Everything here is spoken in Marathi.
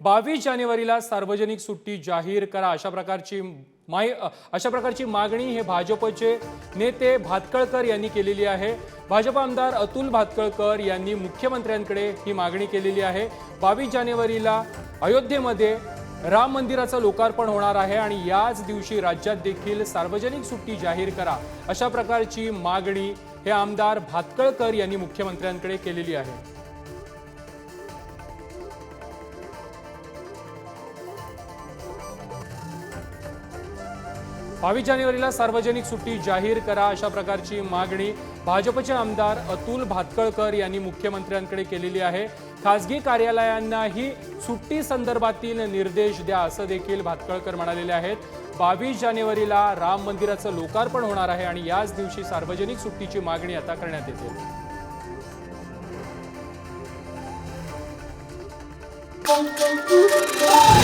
बावीस जानेवारीला सार्वजनिक सुट्टी जाहीर करा. अशा प्रकारची माय अशा प्रकारची मागणी हे भाजपचे नेते भातकळकर यांनी केलेली आहे. भाजप आमदार अतुल भातकळकर यांनी मुख्यमंत्र्यांकडे ही मागणी केलेली आहे. बावीस जानेवारीला अयोध्येमध्ये राम मंदिराचं लोकार्पण होणार आहे आणि याच दिवशी राज्यात देखील सार्वजनिक सुट्टी जाहीर करा. अशा प्रकारची मागणी हे आमदार भातकळकर यांनी मुख्यमंत्र्यांकडे केलेली आहे. बावीस जानेवारीला सार्वजनिक सुट्टी जाहीर करा अशा प्रकारची मागणी भाजपचे आमदार अतुल भातकळकर यांनी मुख्यमंत्र्यांकडे केलेली आहे खासगी कार्यालयांनाही सुट्टी संदर्भातील निर्देश द्या असं देखील भातकळकर म्हणालेले आहेत बावीस जानेवारीला राम मंदिराचं लोकार्पण होणार आहे आणि याच दिवशी सार्वजनिक सुट्टीची मागणी आता करण्यात येते Thank you.